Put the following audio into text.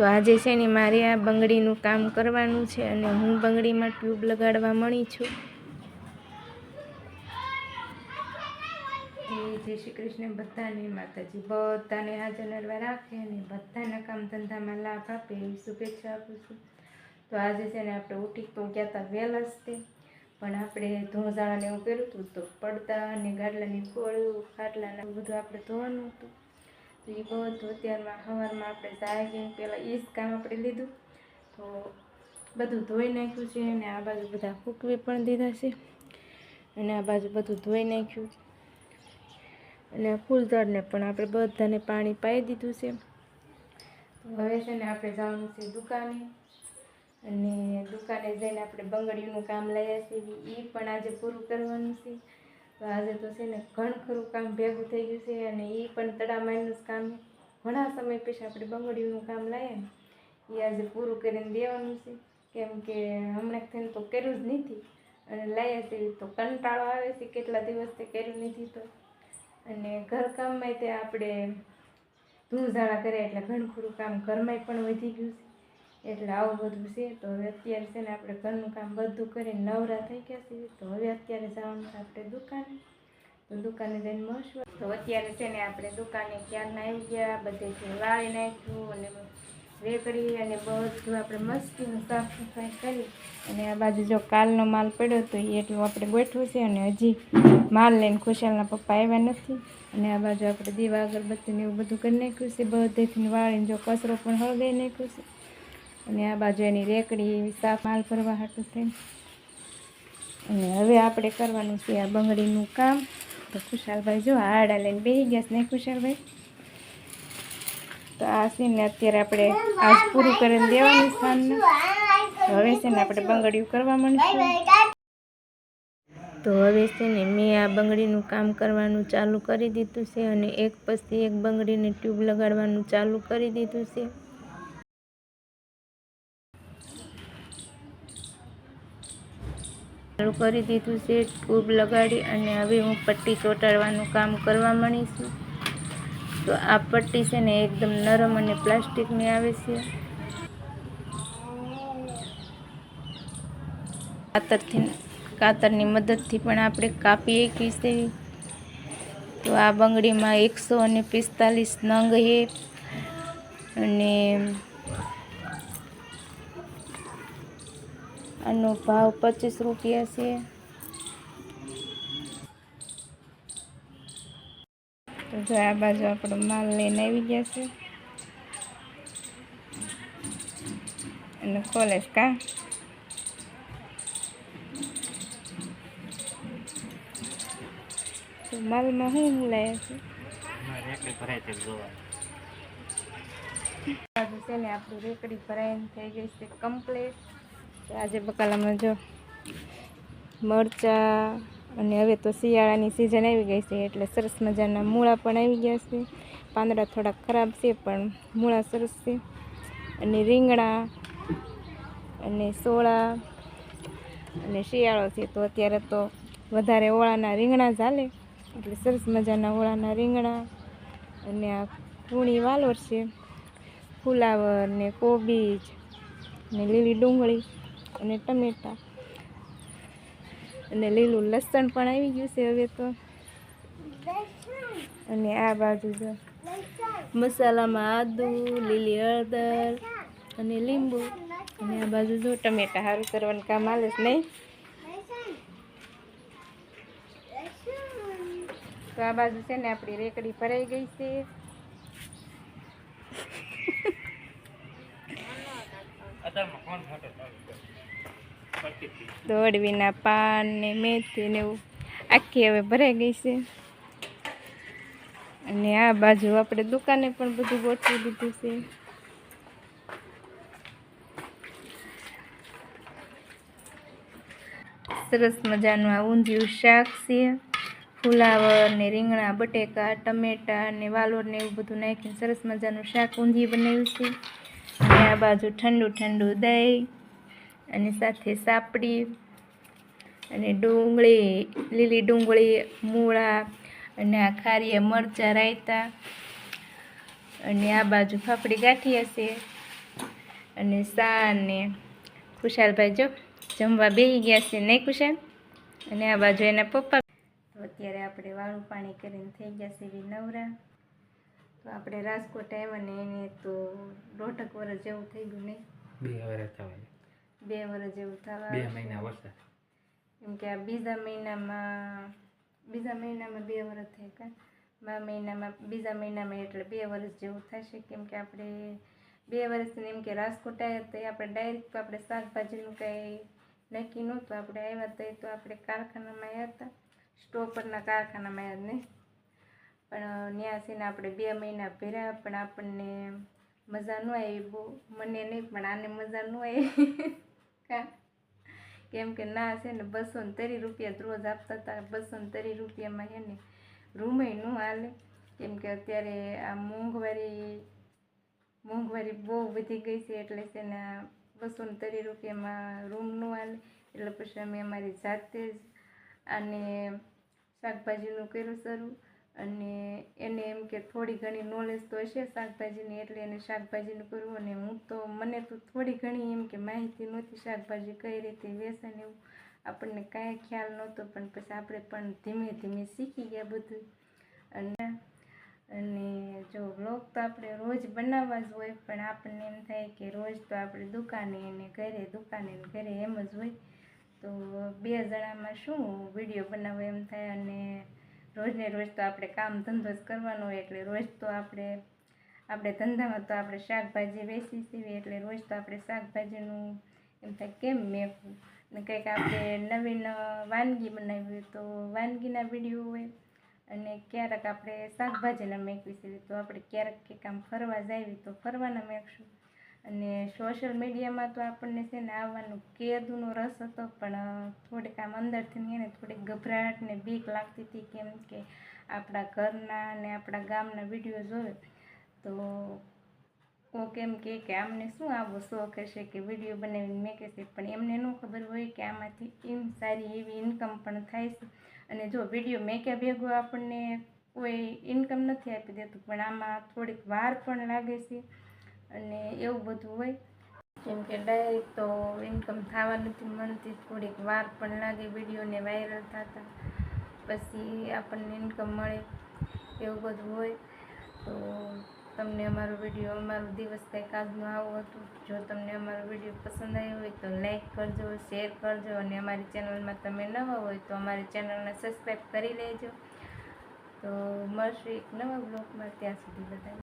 તો આજે છે ને મારે આ બંગડીનું કામ કરવાનું છે અને હું બંગડીમાં ટ્યુબ લગાડવા મળી છું. જય શ્રી કૃષ્ણ બધાને માતાજી. બધાને હાજર નરવા રાખે અને બધાના કામ ધંધામાં લાભ આપે એવી શુભેચ્છા આપું છું. તો આજે છે ને આપણે ઉઠી તો ગયા હતા વહેલા તે પણ આપણે ધોંઝાળાને એવું કર્યું હતું તો પડદા અને ગાડલાની ખોળું ખાટલાને બધું આપણે ધોવાનું હતું. તો એ બધું અત્યારમાં સવારમાં આપણે જાગીને પહેલાં એ જ કામ આપણે લીધું. તો બધું ધોઈ નાખ્યું છે અને આ બાજુ બધા ફૂકવી પણ દીધા છે. અને આ બાજુ બધું ધોઈ નાખ્યું છે. અને ફૂલઝાડને પણ આપણે બધાને પાણી પાઈ દીધું છે. તો હવે છે ને આપણે જવાનું છે દુકાને. અને દુકાને જઈને આપણે બંગડીનું કામ લઈએ છીએ. એ પણ આજે પૂરું કરવાનું છે. તો આજે તો છે ને ઘણું ખરું કામ ભેગું થઈ ગયું છે અને એ પણ તડામાઈનું જ કામ ઘણા સમય પછી આપણે બંગડીનું કામ લાવીએ ને એ આજે પૂરું કરીને દેવાનું છે. કેમ કે હમણાં થઈને તો કર્યું જ નથી અને લાવ્યા છે તો કંટાળો આવે છે કેટલા દિવસથી કર્યું નથી તો. અને ઘરકામમાં તે આપણે ધૂળઝાળા કર્યા એટલે ઘણખરું કામ ઘરમાંય પણ વધી ગયું છે. એટલે આવું બધું છે, તો હવે અત્યારે છે ને આપણે ઘરનું કામ બધું કરીને નવરા થઈ ગયા છીએ. તો હવે અત્યારે જવાનું છે આપણે દુકાને. તો દુકાને જઈને મળશું. તો અત્યારે છે ને આપણે દુકાને ક્યારના આવી ગયા બધેથી વાળી નાખ્યું અને રેકડી અને બધું આપણે મસ્તીનું સાફ સફાઈ કરી. અને આ બાજુ જો કાલનો માલ પડ્યો તો એ એટલું આપણે ગોઠવું છે અને હજી માલ લઈને ખુશાલના પપ્પા આવ્યા નથી. અને આ બાજુ આપણે દીવા અગરબત્તીને એવું બધું કરી નાખ્યું છે. બધેથી વાળીને જો કચરો પણ હળગાઈ નાખ્યું છે. અને આ બાજુ એની રેકડી સાફ માલ ભરવા હાટું છે. અને હવે આપણે કરવાનું છે આ બંગડીનું કામ. તો ખુશાલભાઈ, જો આડા લઈને બેસી ગયા છે ને ખુશાલભાઈ? તો આ છે ને અત્યારે આપણે આજ પૂરું કરીને દેવાનું સ્થાનને હવે છે ને આપણે બંગડીયું કરવા માંડશું તો હવે છે ને મેં આ બંગડીનું કામ કરવાનું ચાલુ કરી દીધું છે અને એક પછી એક બંગડીને ટ્યુબ લગાડવાનું ચાલુ કરી દીધું છે. ચાલુ કરી દીધું છે. ટ્યુબ લગાડી અને હવે હું પટ્ટી ચોંટાડવાનું કામ કરવા માંડીશું તો આ પટ્ટી છે ને એકદમ નરમ અને પ્લાસ્ટિકની આવે છે. કાતરથી, કાતરની મદદથી પણ આપણે કાપી શકીએ છીએ તો આ બંગડીમાં એકસો અને પિસ્તાલીસ નંગ છે. અને આનો ભાવ પચીસ રૂપિયા છે. તો જો આ બાજુ આપણો માલ લઈને આવી ગયા છે. અને કોલેજ કા? તો માલમાં શું લાયા છે? બાજુ છે ને આપણી રેકડી ભરાઈને થઈ ગઈ છે કમ્પ્લીટ આજે બકાલામાં જો મરચાં અને હવે તો શિયાળાની સિઝન આવી ગઈ છે, એટલે સરસ મજાના મૂળા પણ આવી ગયા છે. પાંદડા થોડાક ખરાબ છે, પણ મૂળા સરસ છે. અને રીંગણા અને સોળા અને શિયાળો છે, તો અત્યારે તો વધારે ઓળાના રીંગણા ચાલે એટલે સરસ મજાના ઓળાના રીંગણા અને આ કૂણી વાલોર છે. ફુલાવર ને કોબીજ ને લીલી ડુંગળી. અને ટમેટાં. અને લીલું લસણ પણ આવી ગયું છે હવે તો. અને આ બાજુ જો મસાલામાં આદુ, લીલી હળદર અને લીંબુ. અને આ બાજુ જો ટમેટા સારું કરવાનું કામ હાલે છે નહીં? તો આ બાજુ છે ને આપણી રેકડી ભરાઈ ગઈ છે. દોડવીના પાન ને મેથી ને એવું. આખી હવે ભરાઈ ગઈ છે. અને આ બાજુ આપણે દુકાને પણ બધું ગોઠવી દીધું છે. સરસ મજાનું આ ઊંધિયું શાક છે. ફુલાવર ને રીંગણા, બટેકા, ટમેટા ને વાલોર ને એવું બધું નાખીને સરસ મજાનું શાક ઊંધિયું બનાવ્યું છે. અને આ બાજુ ઠંડુ ઠંડુ દહીં અને સાથે સાપડી અને ડુંગળી, લીલી ડુંગળી, મૂળા અને આ ખારીયા મરચાં રાયતા. અને આ બાજુ ફાફડી ગાંઠી છે અને સા ને ખુશાલભાઈ જો જમવા બેસી ગયા છે. નહીં ખુશાલ? અને આ બાજુ એના પપ્પા. તો અત્યારે આપણે વાળું પાણી કરીને થઈ ગયા છે એવી નવરા. તો આપણે રાજકોટ આવ્યા ને એને તો દોઢક વર્ષ જેવું થઈ ગયું નહીં બે વર્ષ થવા બે વર્ષ જેવું થવા બે મહિના વરસાદ. એમ કે આ બીજા મહિનામાં બીજા મહિનામાં બે વર્ષ થાય કે? મા મહિનામાં બીજા મહિનામાં એટલે બે વર્ષ જેવું થશે કેમ કે આપણે બે વર્ષની એમ કે રાજકોટ આવ્યા તો આપણે ડાયરેક્ટ આપણે શાકભાજીનું કંઈ નક્કી નહોતું. આપણે આવ્યા તો તો આપણે કારખાનામાં આવ્યા હતા. સ્ટોપરના કારખાનામાં આવ્યા નહીં પણ ન્યાસીને આપણે બે મહિના પહેર્યા પણ આપણને મજા ન આવી બહુ. મને નહીં પણ આને મજા ન આવી. કેમ કે ના, છે ને, બસો ને ત્રીસ રૂપિયા રોજ આપતા હતા. બસો ને ત્રીસ રૂપિયામાં છે ને રૂમે ન હાલે. કેમ કે અત્યારે આ મોંઘવારી મોંઘવારી બહુ વધી ગઈ છે એટલે છે ને, બસો ને ત્રીસ રૂપિયામાં રૂમ ન હાલે. એટલે પછી અમે અમારી જાતે જ અને શાકભાજીનું કર્યું શરૂ. અને એને એમ કે થોડી ઘણી નોલેજ તો હશે શાકભાજીની, એટલે એને શાકભાજીનું કરવું અને હું તો, મને તો થોડી ઘણી એમ કે માહિતી નહોતી શાકભાજી કઈ રીતે વેચાણ એવું. આપણને કાંઈ ખ્યાલ નહોતો, પણ પછી આપણે પણ ધીમે ધીમે શીખી ગયા બધું. અને અને જો વ્લોગ તો આપણે રોજ બનાવવા જ હોય, પણ આપણને એમ થાય કે રોજ તો આપણે દુકાને અને ઘરે, દુકાને ઘરે એમ જ હોય. તો બે જણામાં શું વીડિયો બનાવવો એમ થાય અને રોજ ને રોજ તો આપણે કામ ધંધો જ કરવાનો હોય, એટલે રોજ તો આપણે આપણે ધંધામાં તો આપણે શાકભાજી વેચી સીવી એટલે રોજ તો આપણે શાકભાજીનું એમ થાય કેમ મેકવું? ને કંઈક આપણે નવીન વાનગી બનાવી હોય તો વાનગીના વીડિયો હોય, અને ક્યારેક આપણે શાકભાજીના મેકવી સીવી તો આપણે ક્યારેક કંઈક આમ ફરવા જાવી તો ફરવાના મેકશું. અને સોશિયલ મીડિયામાં તો આપણને છે ને આવવાનું કેદુનો રસ હતો, પણ થોડીક આમ અંદરથી ને થોડીક ગભરાટ ને બીક લાગતી હતી કેમ કે આપણા ઘરના ને આપણા ગામના વીડિયો જોવે. તો કોક એમ કે આમને શું આવો શોખ હશે કે વીડિયો બનાવીને મેં કહેશે પણ એમને ન ખબર હોય કે આમાંથી એમ સારી એવી ઇન્કમ પણ થાય છે. અને જો વીડિયો મેક્યા ભેગો આપણને કોઈ ઇન્કમ નથી આપી દેતું, પણ આમાં થોડીક વાર પણ લાગે છે. અને એવું બધું હોય. કેમ કે ડાયરેક્ટ તો ઇન્કમ થવા નથી મળતી. થોડીક વાર પણ લાગે વિડીયોને વાયરલ થતા. પછી આપણને ઇન્કમ મળે. એવું બધું હોય. તો તમને અમારો વીડિયો અમારો દિવસ કંઈક આજનો આવું હતું. જો તમને અમારો વીડિયો પસંદ આવ્યો હોય તો લાઈક કરજો શેર કરજો અને અમારી ચેનલમાં તમે નવા હોય તો અમારી ચેનલને સબસ્ક્રાઈબ કરી લેજો. તો મળશું એક નવા બ્લોગમાં ત્યાં સુધી બધા